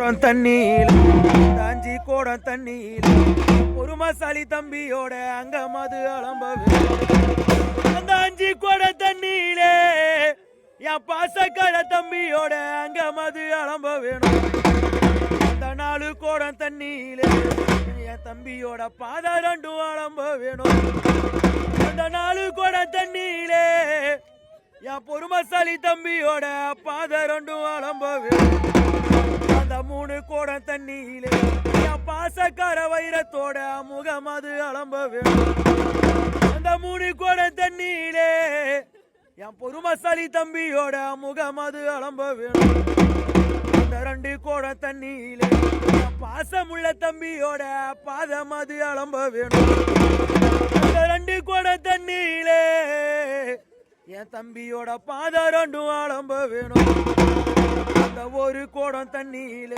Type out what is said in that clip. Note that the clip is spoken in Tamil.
கூடம் தண்ணியில தாஞ்சி அஞ்சு குடம் ஒரு மசாலி தம்பியோட அங்க மது அலம்ப அந்த அஞ்சு குடம் தண்ணியிலே என் பாசக்கட தம்பியோட அங்க மது அலம்ப வேணும் அந்த நாலு கோடம் தண்ணியிலே என் தம்பியோட பாத ரெண்டும் அலம்ப வேணும் அந்த நாலு கூடம் தண்ணியிலே என் பொறுமசாலி தம்பியோட பாதை ரெண்டும் அலம்ப வேணும் மூணு தண்ணியிலே. என் பாசக்கார வைரத்தோட முகம் அது அலம்ப வேணும் அந்த மூணு கோட தண்ணியிலே. என் பொறுமசாலி தம்பியோட முகம் அது அலம்ப வேணும் அந்த ரெண்டு கோட தண்ணியிலே. என் பாசமுள்ள தம்பியோட பாதம் அது அலம்ப வேணும் அந்த ரெண்டு கோட தண்ணியிலே. என் தம்பியோட பாதம் ரெண்டும் அலம்ப வேணும் அந்த ஒரு கோடம் தண்ணியிலே.